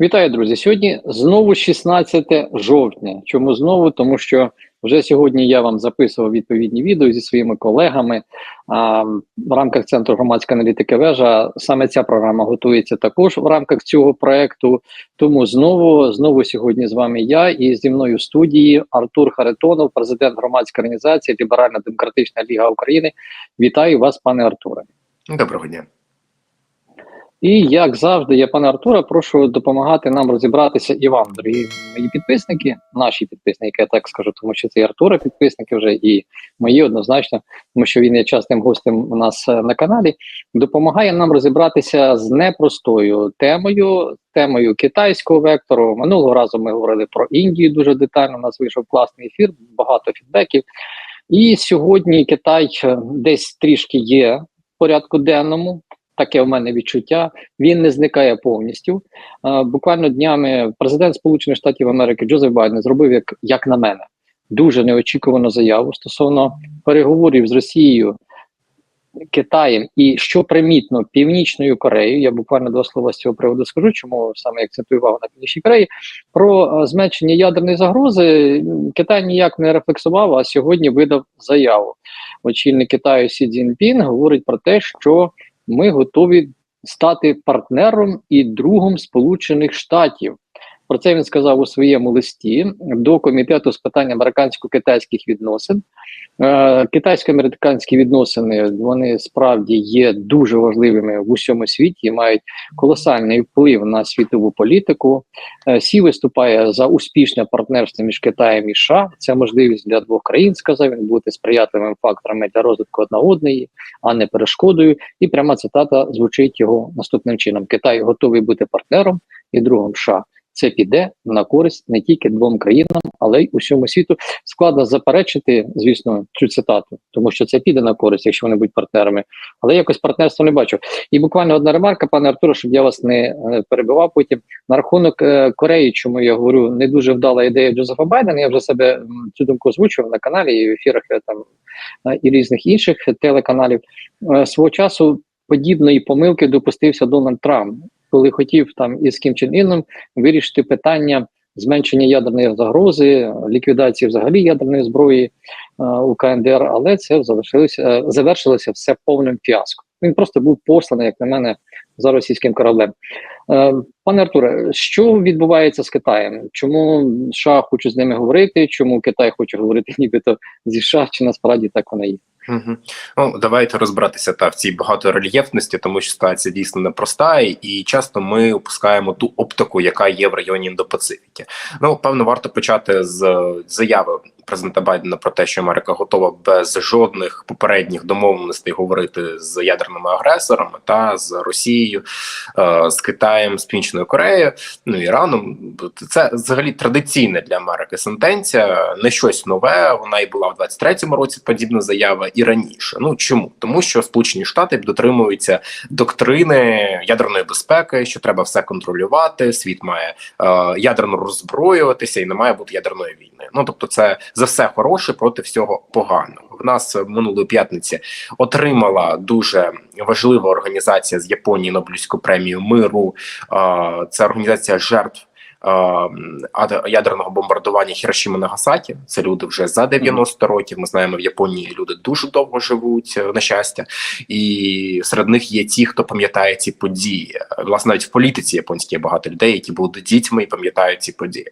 Вітаю, друзі. Сьогодні знову 16 жовтня. Чому знову? Тому що вже сьогодні я вам записував відповідні відео зі своїми колегами а, в рамках центру громадської аналітики вежа. Саме ця програма готується також в рамках цього проекту. Тому знову знову сьогодні з вами я і зі мною в студії Артур Харитонов, президент громадської організації Ліберальна Демократична Ліга України. Вітаю вас, пане Артуре. Доброго дня. І як завжди, я пане Артура, прошу допомагати нам розібратися і вам, дорогі мої підписники, наші підписники, я так скажу, тому що це і Артура підписники вже і мої однозначно, тому що він є частим гостем у нас е, на каналі. Допомагає нам розібратися з непростою темою, темою китайського вектору. Минулого разу ми говорили про Індію дуже детально. У нас вийшов класний ефір, багато фідбеків. І сьогодні Китай е, десь трішки є в порядку денному таке в мене відчуття. Він не зникає повністю. Е, буквально днями президент Сполучених Штатів Америки Джозеф Байден зробив, як, як на мене, дуже неочікувану заяву стосовно переговорів з Росією. Китаєм і що примітно Північною Кореєю, я буквально два слова з цього приводу скажу, чому саме акцентую увагу на Північній Кореї, про е, зменшення ядерної загрози Китай ніяк не рефлексував, а сьогодні видав заяву. Очільник Китаю Сі Цзіньпін говорить про те, що ми готові стати партнером і другом Сполучених Штатів. Про це він сказав у своєму листі до комітету з питань американсько-китайських відносин. Е, Китайсько-американські відносини вони справді є дуже важливими в усьому світі, і мають колосальний вплив на світову політику. Е, Сі виступає за успішне партнерство між Китаєм і США. Це можливість для двох країн. Сказав він бути сприятливим факторами для розвитку одна одної, а не перешкодою. І пряма цитата звучить його наступним чином: Китай готовий бути партнером і другом США це піде на користь не тільки двом країнам, але й усьому світу. Складно заперечити, звісно, цю цитату, тому що це піде на користь, якщо вони будуть партнерами. Але якось партнерство не бачу. І буквально одна ремарка, пане Артуро, щоб я вас не перебивав. Потім на рахунок е, Кореї, чому я говорю, не дуже вдала ідея Джозефа Байдена. Я вже себе цю думку озвучував на каналі і в ефірах е, там е, і різних інших телеканалів свого часу. Подібної помилки допустився Дональд Трамп коли хотів там із Кім Чен Іном вирішити питання зменшення ядерної загрози, ліквідації взагалі ядерної зброї е, у КНДР, але це завершилося е, завершилося все повним фіаско. Він просто був посланий, як на мене, за російським кораблем. Е, пане Артуре, що відбувається з Китаєм? Чому США хочуть з ними говорити? Чому Китай хоче говорити, нібито зі США, чи насправді так вона є? Угу. Ну давайте розбиратися та в цій багаторельєфності, тому що ситуація дійсно непроста, і часто ми опускаємо ту оптику, яка є в районі Індопацифіки. Ну певно, варто почати з заяви президента Байдена про те, що Америка готова без жодних попередніх домовленостей говорити з ядерними агресорами та з Росією, е, з Китаєм, з Північною Кореєю, ну Іраном. Це взагалі традиційна для Америки сентенція, не щось нове. Вона і була в 23-му році. Подібна заява і раніше. Ну чому тому, що Сполучені Штати дотримуються доктрини ядерної безпеки, що треба все контролювати. Світ має е, ядерно роззброюватися і не має бути ядерної війни. Ну тобто, це за все хороше проти всього поганого. В нас минулої п'ятниці отримала дуже важлива організація з Японії Нобелівську премію миру. Е, це організація жертв ядерного бомбардування Хірошіми Нагасакі. Це люди вже за 90 років. Ми знаємо, в Японії люди дуже довго живуть е, на щастя, і серед них є ті, хто пам'ятає ці події. Власне, навіть в політиці японській є багато людей, які були дітьми і пам'ятають ці події.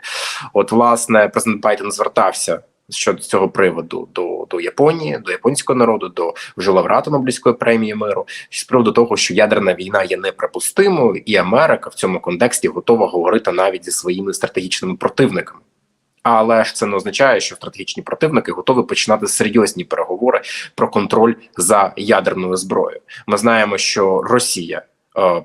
От, власне, президент Байден звертався щодо цього приводу до до Японії, до японського народу, до вже лауреата Нобелівської премії миру з приводу того, що ядерна війна є неприпустимою, і Америка в цьому контексті готова говорити навіть зі своїми стратегічними противниками. Але ж це не означає, що стратегічні противники готові починати серйозні переговори про контроль за ядерною зброєю. Ми знаємо, що Росія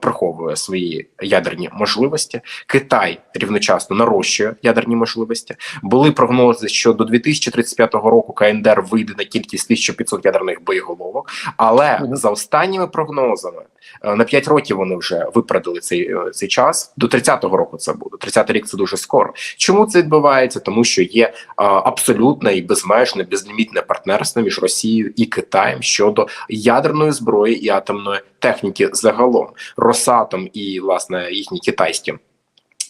приховує свої ядерні можливості. Китай рівночасно нарощує ядерні можливості. Були прогнози, що до 2035 року КНДР вийде на кількість 1500 ядерних боєголовок. Але mm -hmm. за останніми прогнозами е, на 5 років вони вже випередили цей е, цей час. До 30-го року це буде. 30-й рік це дуже скоро. Чому це відбувається? Тому що є абсолютне і безмежне безлімітне партнерство між Росією і Китаєм щодо ядерної зброї і атомної техніки загалом. Росатом і власне їхні китайські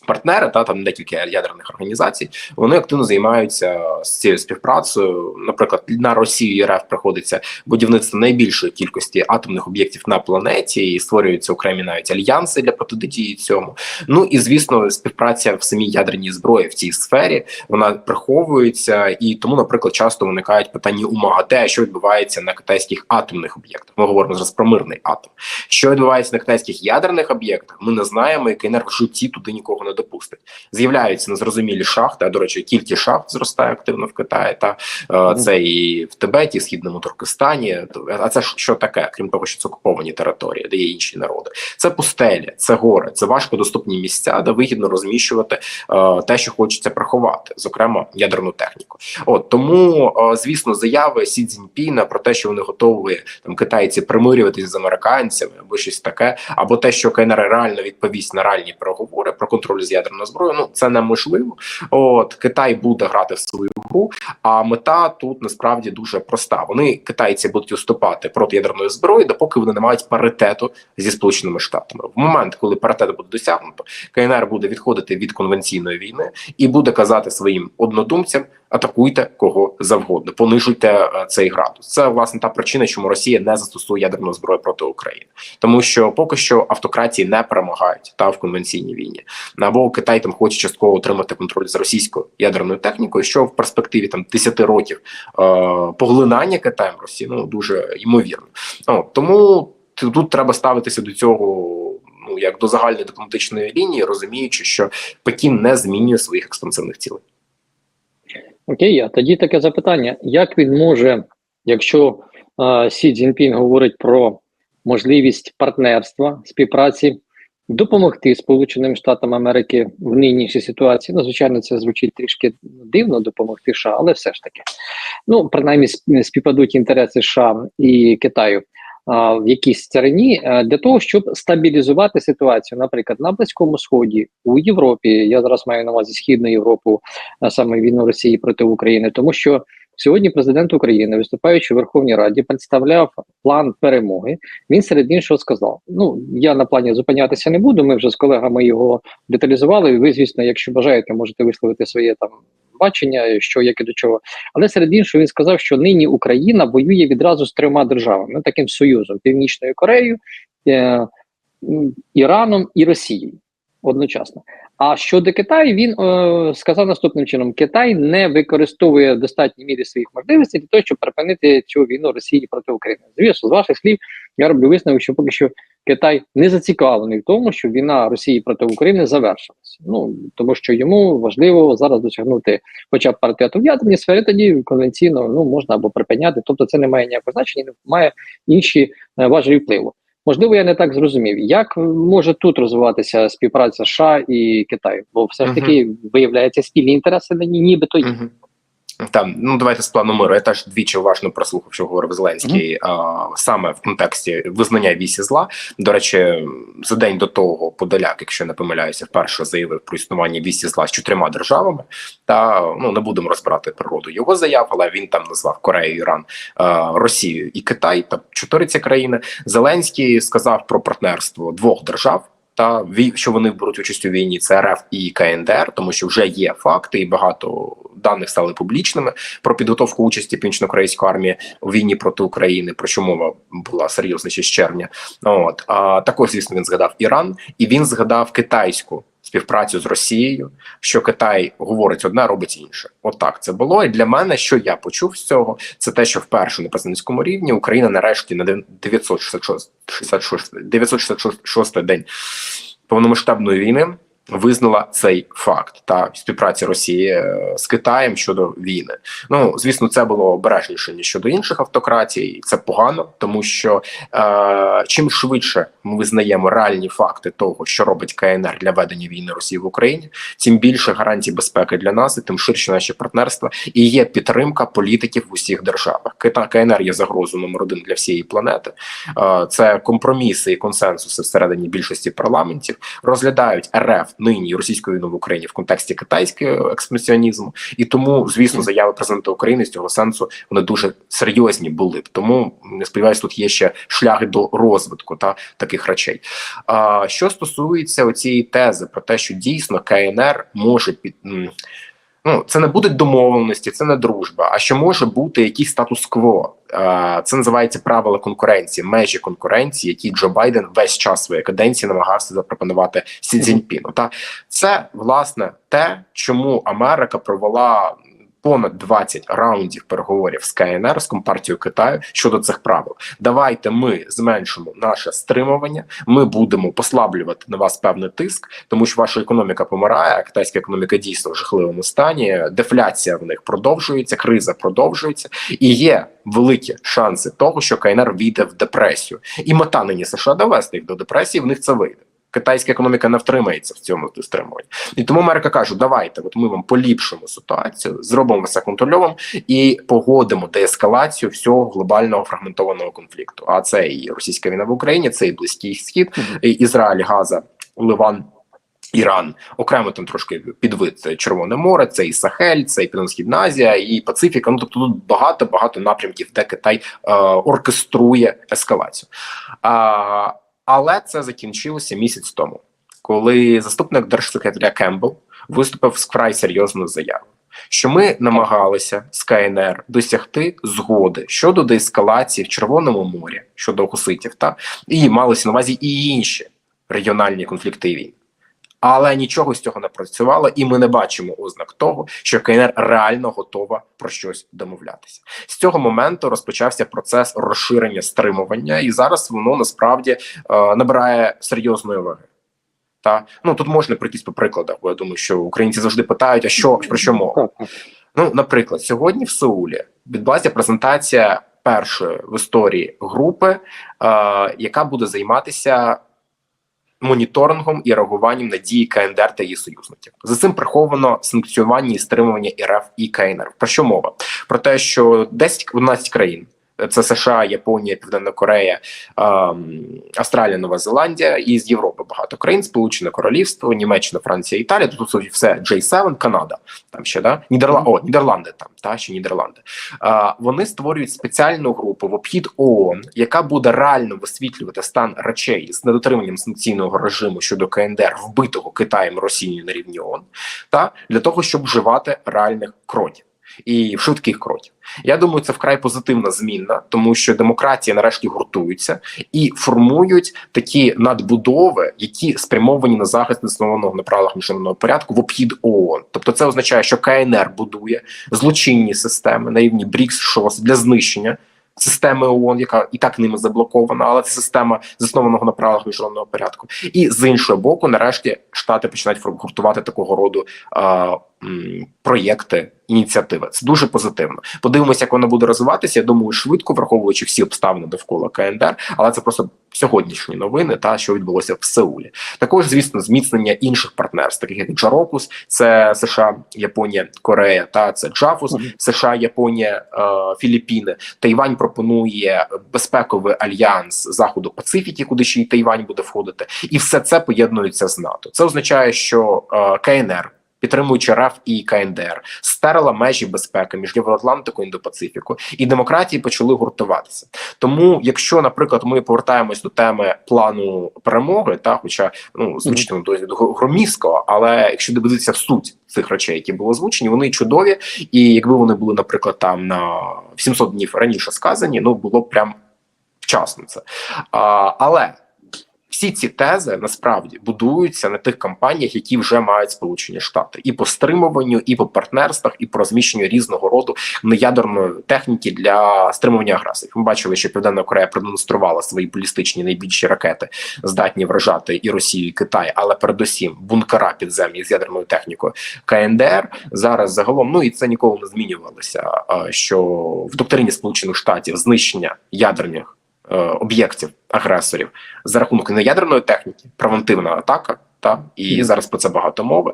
партнери, та там декілька ядерних організацій, вони активно займаються з цією співпрацею. Наприклад, на Росію РФ приходиться будівництво найбільшої кількості атомних об'єктів на планеті, і створюються окремі навіть альянси для протидії цьому. Ну і звісно, співпраця в самій ядерній зброї в цій сфері вона приховується, і тому, наприклад, часто виникають питання у МАГАТЕ, що відбувається на китайських атомних об'єктах. Ми говоримо зараз про мирний атом. Що відбувається на китайських ядерних об'єктах? Ми не знаємо, і КНР в туди нікого не допустить. З'являються незрозумілі шахти. А до речі, кількість шахт зростає активно в Китаї. Та е, це і в Тибеті, і в східному Туркестані. А це ж що таке, крім того, що це окуповані території, де є інші народи. Це пустелі, це гори, це важкодоступні місця, де вигідно розміщувати е, те, що хочеться приховати, зокрема ядерну техніку. От тому, е, звісно, заяви Сі Цзіньпіна про те, що вони готові там китайці примирюватись з американцями або щось таке, або те, що КНР реально відповість на реальні переговори про контроль з ядерною зброєю. Ну це неможливо. От Китай буде грати в свою гру. А мета тут насправді дуже проста. Вони китайці будуть уступати проти ядерної зброї, допоки вони не мають паритету зі сполученими штатами. В момент, коли паритет буде досягнуто, КНР буде відходити від конвенційної війни і буде казати своїм однодумцям. Атакуйте кого завгодно, понижуйте е, цей градус. Це власне та причина, чому Росія не застосує ядерну зброю проти України, тому що поки що автократії не перемагають та в конвенційній війні. Або Китай там хоче частково отримати контроль з російською ядерною технікою, що в перспективі там 10 років е, поглинання Китаєм Росії ну дуже ймовірно. О, тому тут треба ставитися до цього. Ну як до загальної дипломатичної лінії, розуміючи, що Пекін не змінює своїх експансивних цілей. Окей, а тоді таке запитання: як він може, якщо е, Сі Цзіньпін говорить про можливість партнерства співпраці, допомогти Сполученим Штатам Америки в нинішній ситуації? Ну, звичайно, це звучить трішки дивно допомогти США, але все ж таки, ну принаймні сп- співпадуть інтереси США і Китаю. В якійсь царині е, для того, щоб стабілізувати ситуацію, наприклад, на Близькому Сході, у Європі, я зараз маю на увазі Східну Європу, саме війну Росії проти України, тому що сьогодні президент України, виступаючи в Верховній Раді, представляв план перемоги. Він серед іншого сказав: Ну я на плані зупинятися не буду. Ми вже з колегами його деталізували. Ви, звісно, якщо бажаєте, можете висловити своє там бачення, що як і до чого. Але серед іншого він сказав, що нині Україна воює відразу з трьома державами, ну, таким союзом: Північною Кореєю, е, Іраном і Росією одночасно. А щодо Китаю, він е, сказав наступним чином: Китай не використовує в достатній мірі своїх можливостей для того, щоб припинити цю війну Росії проти України. Звісно, з ваших слів я роблю висновок, що поки що Китай не зацікавлений в тому, щоб війна Росії проти України завершилася. Ну тому що йому важливо зараз досягнути, хоча б паритету в ядерній сфері, тоді конвенційно ну можна або припиняти. Тобто, це не має ніякого значення, не має інші е, впливу. Можливо, я не так зрозумів, як може тут розвиватися співпраця США і Китаю, бо все ж таки виявляється спільні інтереси нібито є. Там ну давайте з плану миру. Я теж двічі уважно прослухав, що говорив Зеленський а, саме в контексті визнання вісі зла. До речі, за день до того Подоляк, якщо не помиляюся, вперше заявив про існування вісі зла з чотирма державами. Та ну не будемо розбирати природу його заяв, але він там назвав Корею, Іран, а, Росію і Китай. Та чотири ці країни. Зеленський сказав про партнерство двох держав. Та що вони беруть участь у війні, це РФ і КНДР, тому що вже є факти, і багато даних стали публічними про підготовку участі північно-корейської армії у війні проти України. Про що мова була серйозна ще з червня. От а також, звісно, він згадав Іран, і він згадав китайську співпрацю з Росією. Що Китай говорить одне, робить інше. Отак це було. І для мене, що я почув з цього, це те, що вперше на президентському рівні Україна нарешті на 966 66 966 день повномасштабної війни визнала цей факт та співпраці Росії е, з Китаєм щодо війни. Ну звісно, це було обережніше ніж щодо інших автократій. і Це погано, тому що е, чим швидше ми визнаємо реальні факти того, що робить КНР для ведення війни Росії в Україні, тим більше гарантій безпеки для нас, і тим ширше наші партнерства і є підтримка політиків в усіх державах. Кита КНР є загрозою номер один для всієї планети. Е, Це компроміси і консенсуси всередині більшості парламентів розглядають РФ нині російської війни в Україні в контексті китайського експансіонізму, і тому, звісно, заяви президента України з цього сенсу вони дуже серйозні були б. Тому не сподіваюся, тут є ще шляхи до розвитку та таких речей. А що стосується цієї тези про те, що дійсно КНР може під. Ну, це не будуть домовленості, це не дружба. А що може бути якийсь статус-кво? Е, Це називається правила конкуренції, межі конкуренції, які Джо Байден весь час своєї каденції намагався запропонувати Сі Цзіньпіну. Та це власне те, чому Америка провела. Понад 20 раундів переговорів з КНР з компартією Китаю щодо цих правил. Давайте ми зменшимо наше стримування. Ми будемо послаблювати на вас певний тиск, тому що ваша економіка помирає. а Китайська економіка дійсно в жахливому стані. Дефляція в них продовжується, криза продовжується, і є великі шанси того, що КНР війде в депресію, і мета нині США довести їх до депресії. В них це вийде. Китайська економіка не втримається в цьому стримуванні. І тому Америка каже: давайте, от ми вам поліпшимо ситуацію, зробимо все контрольовим і погодимо деескалацію всього глобального фрагментованого конфлікту. А це і російська війна в Україні, це і близький схід, і Ізраїль, Газа, Ливан. Іран окремо там трошки підвид це Червоне море, це і Сахель, це і Північна Азія, і Пацифіка. Ну тобто тут багато багато напрямків, де Китай е, оркеструє ескалацію. А, але це закінчилося місяць тому, коли заступник держсекретаря Кембл виступив з край серйозною заявою, що ми намагалися з КНР досягти згоди щодо деескалації в Червоному морі щодо хуситів, та і малися на увазі і інші регіональні конфлікти і війни. Але нічого з цього не працювало, і ми не бачимо ознак того, що КНР реально готова про щось домовлятися. З цього моменту розпочався процес розширення стримування, і зараз воно насправді е, набирає серйозної ваги. Та ну тут можна пройтись по прикладах, бо я думаю, що українці завжди питають, а що про що мова? Ну, наприклад, сьогодні в Сеулі відбулася презентація першої в історії групи, е, яка буде займатися моніторингом і реагуванням на дії КНДР та її союзників. За цим приховано санкціонування і стримування РФ і КНР. Про що мова? Про те, що 10-11 країн. Це США, Японія, Південна Корея, ем, Австралія, Нова Зеландія і з Європи багато країн, Сполучене Королівство, Німеччина, Франція, Італія. Тут все J7, Канада. Там ще да Нідерла... О, Нідерланди там та ще Нідерланди. Е, вони створюють спеціальну групу в обхід ООН, яка буде реально висвітлювати стан речей з недотриманням санкційного режиму щодо КНДР, вбитого Китаєм Росією на рівні ООН, та для того, щоб вживати реальних кроків і швидких кроків. Я думаю, це вкрай позитивна зміна, тому що демократії нарешті гуртуються і формують такі надбудови, які спрямовані на захист неснованого на правилах міжнародного порядку в обхід ООН. Тобто, це означає, що КНР будує злочинні системи на рівні БРІКС ШОС для знищення. Системи ООН, яка і так ними заблокована, але це система заснованого на правилах міжнародного порядку. І з іншого боку, нарешті штати починають гуртувати такого роду а, проєкти, ініціативи. Це дуже позитивно. Подивимося, як воно буде розвиватися. Я думаю, швидко, враховуючи всі обставини довкола КНДР, але це просто сьогоднішні новини, та що відбулося в Сеулі. Також, звісно, зміцнення інших партнерств, таких як Джарокус, це США, Японія, Корея, та це Джафус, США, Японія, е, Філіппіни. Тайвань пропонує безпековий альянс заходу Пацифіки, куди ще й Тайвань буде входити, і все це поєднується з НАТО. Це означає, що е, КНР. Підтримуючи РФ і КНДР, стерла межі безпеки між Євроатлантикою і Індопацифіку, і демократії почали гуртуватися. Тому, якщо, наприклад, ми повертаємось до теми плану перемоги, та хоча ну звучить воно досить громісько, але якщо дивитися в суть цих речей, які були озвучені, вони чудові. І якби вони були, наприклад, там на 700 днів раніше сказані, ну було б прям вчасно це. А, Але всі ці тези насправді будуються на тих кампаніях, які вже мають Сполучені Штати, і по стримуванню, і по партнерствах, і по розміщенню різного роду неядерної техніки для стримування агресії. Ми бачили, що Південна Корея продемонструвала свої балістичні найбільші ракети, здатні вражати і Росію, і Китай, але передусім бункера підземні з ядерною технікою КНДР зараз загалом. Ну і це ніколи не змінювалося. Що в доктрині Сполучених Штатів знищення ядерних об'єктів агресорів за рахунок неядерної техніки, превентивна атака. Та і зараз про це багато мови,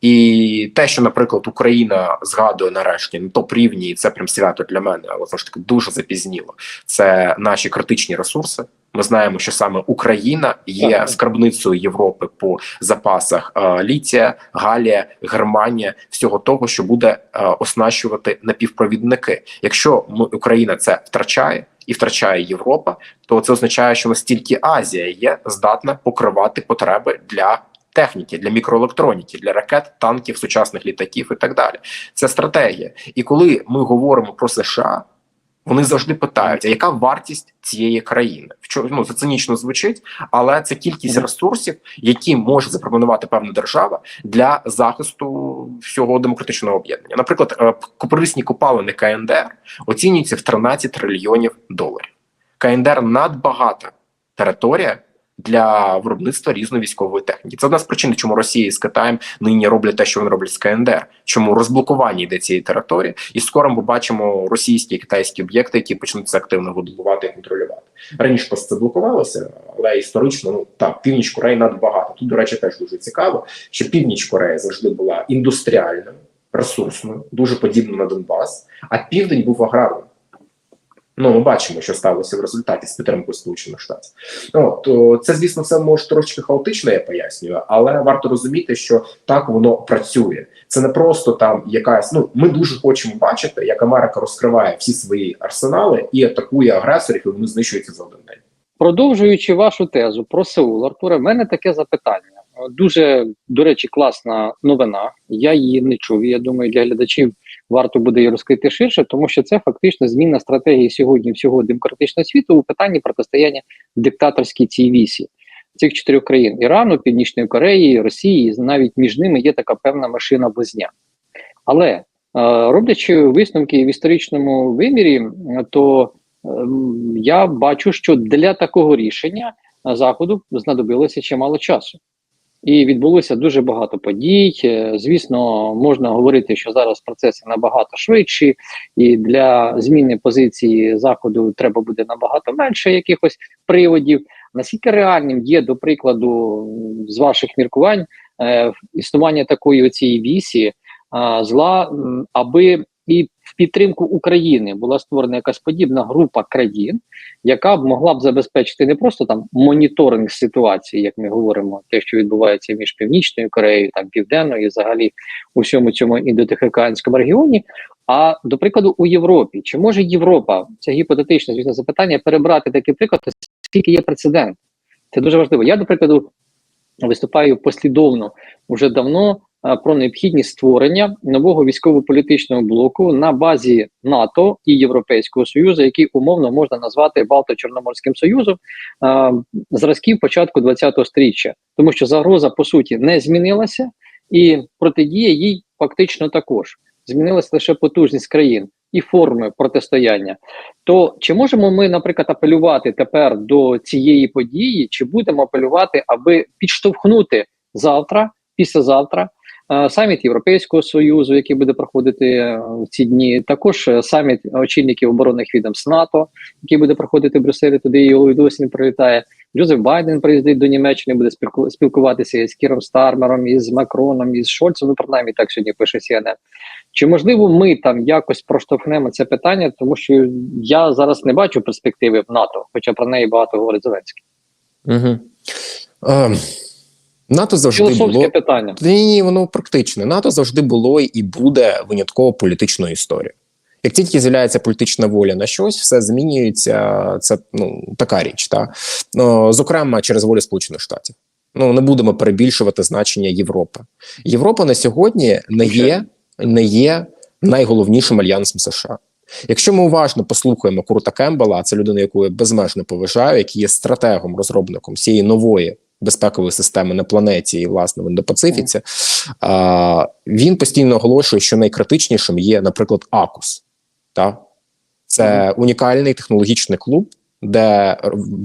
і те, що, наприклад, Україна згадує нарешті на топ рівні, і це прям свято для мене, але знову ж таки дуже запізніло. Це наші критичні ресурси. Ми знаємо, що саме Україна є скарбницею Європи по запасах е, літія, галія, германія, всього того, що буде е, оснащувати напівпровідники. Якщо ми, Україна це втрачає і втрачає Європа, то це означає, що настільки Азія є здатна покривати потреби для. Техніки для мікроелектроніки, для ракет, танків, сучасних літаків і так далі. Це стратегія. І коли ми говоримо про США, вони завжди питають, а яка вартість цієї країни? Ну це цинічно звучить, але це кількість ресурсів, які може запропонувати певна держава для захисту всього демократичного об'єднання. Наприклад, е, корисні копалини КНДР оцінюються в 13 трильйонів доларів. КНДР надбагата територія. Для виробництва різної військової техніки це одна з причин, чому Росія з Китаєм нині роблять те, що вони роблять з КНДР. Чому розблокування йде цієї території, і скоро ми бачимо російські і китайські об'єкти, які почнуть це активно видобувати і контролювати. Раніше просто це блокувалося, але історично ну так, північ Кореї надбагато. Тут, до речі, теж дуже цікаво, що північ Кореї завжди була індустріальною, ресурсною, дуже подібна на Донбас, а південь був аграрним. Ну, ми бачимо, що сталося в результаті з підтримкою Сполучених Штатів. Ну, то це, звісно, все може трошки хаотично, я пояснюю, але варто розуміти, що так воно працює. Це не просто там якась. Ну, ми дуже хочемо бачити, як Америка розкриває всі свої арсенали і атакує агресорів, і вони знищуються за один день. Продовжуючи вашу тезу про Сеул, Артуре, в мене таке запитання. Дуже, до речі, класна новина. Я її не чув. Я думаю, для глядачів варто буде її розкрити ширше, тому що це фактично зміна стратегії сьогодні всього демократичного світу у питанні протистояння диктаторській цій вісі цих чотирьох країн: Ірану, Північної Кореї, Росії. Навіть між ними є така певна машина близня. Але е, роблячи висновки в історичному вимірі, то ем, я бачу, що для такого рішення заходу знадобилося чимало часу. І відбулося дуже багато подій. Е, Звісно, можна говорити, що зараз процеси набагато швидші, і для зміни позиції заходу треба буде набагато менше якихось приводів. Наскільки реальним є, до прикладу, з ваших міркувань е, існування такої оцієї вісі зла, аби і в підтримку України була створена якась подібна група країн, яка б могла б забезпечити не просто там моніторинг ситуації, як ми говоримо, те, що відбувається між північною Кореєю, там південною, і взагалі у всьому цьому індотихоокеанському регіоні. А до прикладу, у Європі чи може Європа це гіпотетичне звісно запитання перебрати такий приклад, оскільки є прецедент? Це дуже важливо. Я, до прикладу, виступаю послідовно уже давно про необхідність створення нового військово-політичного блоку на базі НАТО і Європейського Союзу, який умовно можна назвати Балто-Чорноморським Союзом е, зразків початку ХХ століття, тому що загроза по суті не змінилася, і протидія їй фактично також змінилася лише потужність країн і форми протистояння. То чи можемо ми, наприклад, апелювати тепер до цієї події, чи будемо апелювати, аби підштовхнути завтра, післязавтра, е, саміт Європейського союзу, який буде проходити е, в ці дні, також е, саміт очільників оборонних відомств НАТО, який буде проходити в Брюсселі, туди і Олой Досін прилітає. Джозеф Байден приїздить до Німеччини, буде спілку- спілкуватися із Кіром Стармером, із Макроном, із Шольцем. Ну, принаймні так сьогодні пише CNN. Чи можливо ми там якось проштовхнемо це питання, тому що я зараз не бачу перспективи в НАТО, хоча про неї багато говорить Зеленський. Угу. НАТО завжди було. питання. Ні, ні, воно практичне. НАТО завжди було і буде винятково політичною історією. Як тільки з'являється політична воля на щось, все змінюється. Це ну така річ, та ну, зокрема через волю Сполучених Штатів. Ну не будемо перебільшувати значення Європи. Європа на сьогодні не є, не є найголовнішим альянсом США. Якщо ми уважно послухаємо Курта Кембела, це людина, яку я безмежно поважаю, який є стратегом, розробником всієї нової безпекової системи на планеті і власне в Індопацифіці, а, він постійно оголошує, що найкритичнішим є, наприклад, АКУС. Та? Це унікальний технологічний клуб, де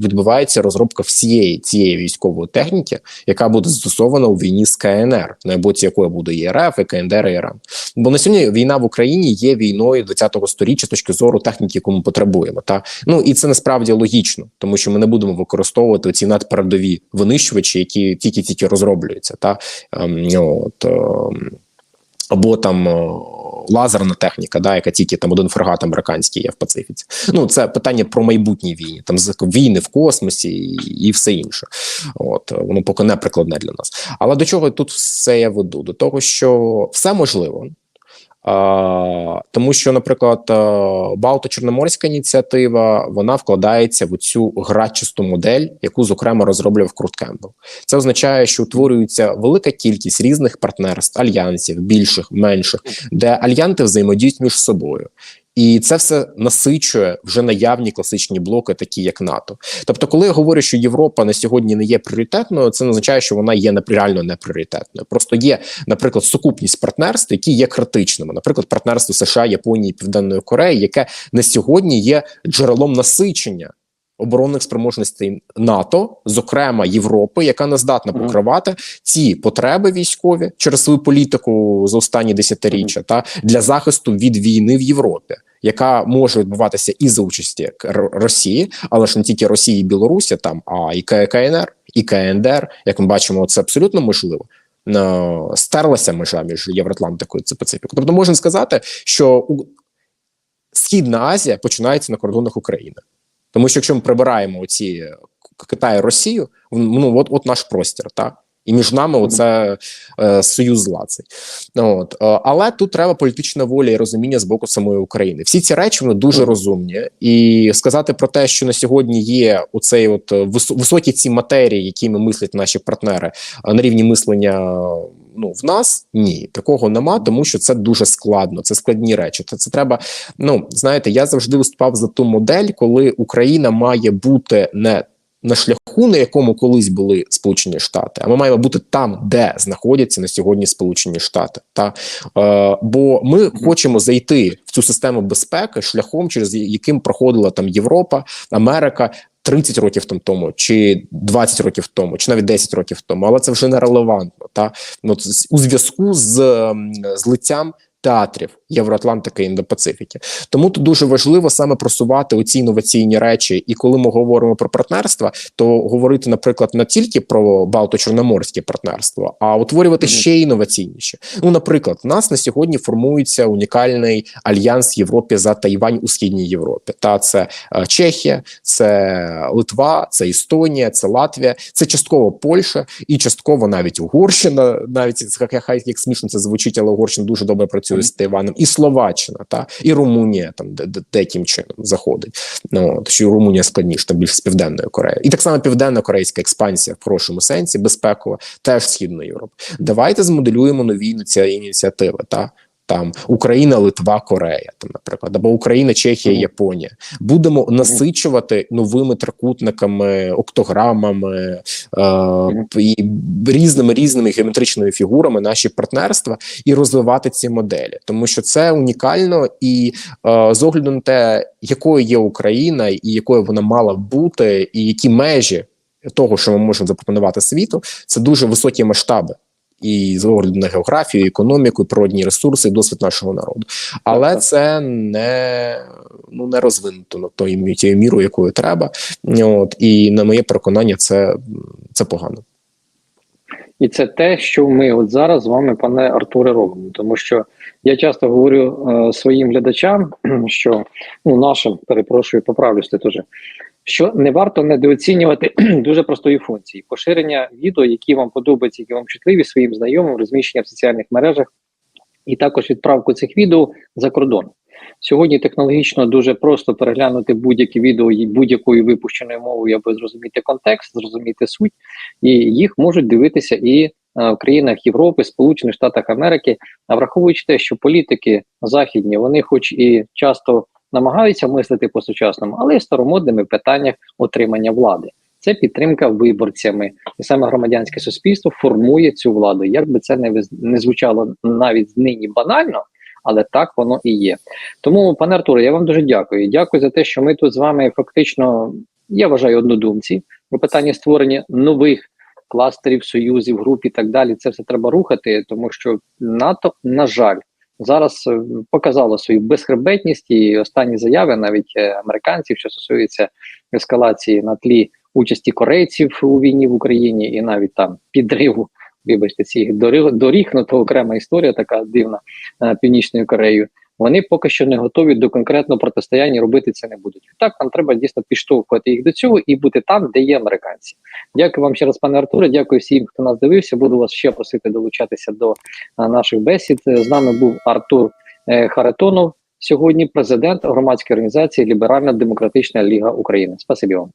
відбувається розробка всієї цієї військової техніки, яка буде застосована у війні з КНР, на боці якої буде і РФ, і КНДР, і Іран. Бо на сьогодні війна в Україні є війною 20-го сторіччя з точки зору техніки, яку ми потребуємо. Та ну і це насправді логічно, тому що ми не будемо використовувати ці надпередові винищувачі, які тільки тільки розроблюються. Та ем, от, ем, або там. е, лазерна техніка, да, яка тільки там один фрегат американський є в Пацифіці. Ну це питання про майбутні війни, там війни в космосі і, все інше. От воно поки не прикладне для нас. Але до чого тут все я веду? До того, що все можливо. Тому що, наприклад, е, Балто-Чорноморська ініціатива вона вкладається в цю грачисту модель, яку зокрема розроблював Крут Кембл. Це означає, що утворюється велика кількість різних партнерств, альянсів, більших, менших, де альянти взаємодіють між собою. І це все насичує вже наявні класичні блоки, такі як НАТО. Тобто, коли я говорю, що Європа на сьогодні не є пріоритетною, це не означає, що вона є реально не пріоритетною. Просто є, наприклад, сукупність партнерств, які є критичними. Наприклад, партнерство США, Японії, Південної Кореї, яке на сьогодні є джерелом насичення. Оборонних спроможностей НАТО, зокрема Європи, яка не здатна покривати ці потреби військові через свою політику за останні десятиріччя та для захисту від війни в Європі, яка може відбуватися і за участі Росії, але ж не тільки Росії і Білорусі, там а і КНР, і КНДР. Як ми бачимо, це абсолютно можливо. Е, Стерлася межа між Євроатлантикою та Пацифікою. Тобто, можна сказати, що Східна Азія починається на кордонах України. Тому що якщо ми прибираємо ці Китай і Росію, ну от, от наш простір, так? І між нами оце е, союз зла цей. От. Е, але тут треба політична воля і розуміння з боку самої України. Всі ці речі вони дуже розумні. І сказати про те, що на сьогодні є оцей от е, вис- високі ці матерії, якими мислять наші партнери е, на рівні мислення. Ну, в нас ні, такого нема, тому що це дуже складно. Це складні речі. Це, це треба. Ну знаєте, я завжди виступав за ту модель, коли Україна має бути не на шляху, на якому колись були Сполучені Штати, а ми маємо бути там, де знаходяться на сьогодні Сполучені Штати. Та е, бо ми хочемо зайти в цю систему безпеки шляхом, через яким проходила там Європа, Америка. 30 років тому, чи 20 років тому, чи навіть 10 років тому, але це вже не релевантно. Та ну у зв'язку з з злиттям театрів Євроатлантики і Індопацифіки. Тому тут дуже важливо саме просувати оці інноваційні речі. І коли ми говоримо про партнерства, то говорити, наприклад, не тільки про Балто-Чорноморське партнерство, а утворювати Мгм. ще інноваційніше. Ну, наприклад, у нас на сьогодні формується унікальний альянс Європі за Тайвань у східній Європі. Та це е, Чехія, це Литва, це Естонія, це Латвія, це частково Польща і частково навіть Угорщина. Навіть як, як смішно це звучить, але Угорщина дуже добре працює Мгм. з Тайваном, і Словаччина, та і Румунія там де, де, деяким чином заходить. Ну що Румунія складніше, там більше з південною Кореєю. І так само південно-корейська експансія в хорошому сенсі, безпекова, теж східної Європи. Давайте змоделюємо нові ініціативи. Та там Україна, Литва, Корея, там, наприклад, або Україна, Чехія, Японія. Будемо насичувати новими трикутниками, октограмами е, і різними різними геометричними фігурами наші партнерства і розвивати ці моделі, тому що це унікально і е, з огляду на те, якою є Україна і якою вона мала бути, і які межі того, що ми можемо запропонувати світу, це дуже високі масштаби. І з огляду на географію, економіку, природні ресурси, досвід нашого народу, але Так, так. це не ну не розвинуто на тою тією мірою, якою треба. От і на моє переконання, це, це погано. І це те, що ми от зараз з вами, пане Артуре, робимо. Тому що я часто говорю е, своїм глядачам, що ну нашим перепрошую, поправлюсь ти теж, що не варто недооцінювати дуже простої функції. Поширення відео, які вам подобаються, які вам чутливі своїм знайомим, розміщення в соціальних мережах, і також відправку цих відео за кордон. Сьогодні технологічно дуже просто переглянути будь-яке відео і будь-якою випущеною мовою, аби зрозуміти контекст, зрозуміти суть, і їх можуть дивитися і е, в країнах Європи, Сполучених Штатах Америки, а враховуючи те, що політики західні, вони, хоч і часто намагаються мислити по сучасному, але й старомодними в питаннях отримання влади. Це підтримка виборцями, і саме громадянське суспільство формує цю владу. Як би це не не звучало навіть нині банально, але так воно і є. Тому, пане Артуре, я вам дуже дякую. Дякую за те, що ми тут з вами фактично, я вважаю, однодумці у питанні створення нових кластерів, союзів, груп і так далі. Це все треба рухати, тому що НАТО, на жаль, зараз е, показало свою безхребетність і останні заяви, навіть е, американців, що стосується ескалації на тлі участі корейців у війні в Україні, і навіть там підриву вибачте, цих доріг, доріг, ну то окрема історія, така дивна е, північною Кореєю. Вони поки що не готові до конкретного протистояння, робити це не будуть. Так нам треба дійсно підштовхувати їх до цього і бути там, де є американці. Дякую вам ще раз, пане Артуре. Дякую всім, хто нас дивився. Буду вас ще просити долучатися до наших бесід. З нами був Артур е, Харитонов. Сьогодні президент громадської організації Ліберальна Демократична Ліга України. Спасибі вам.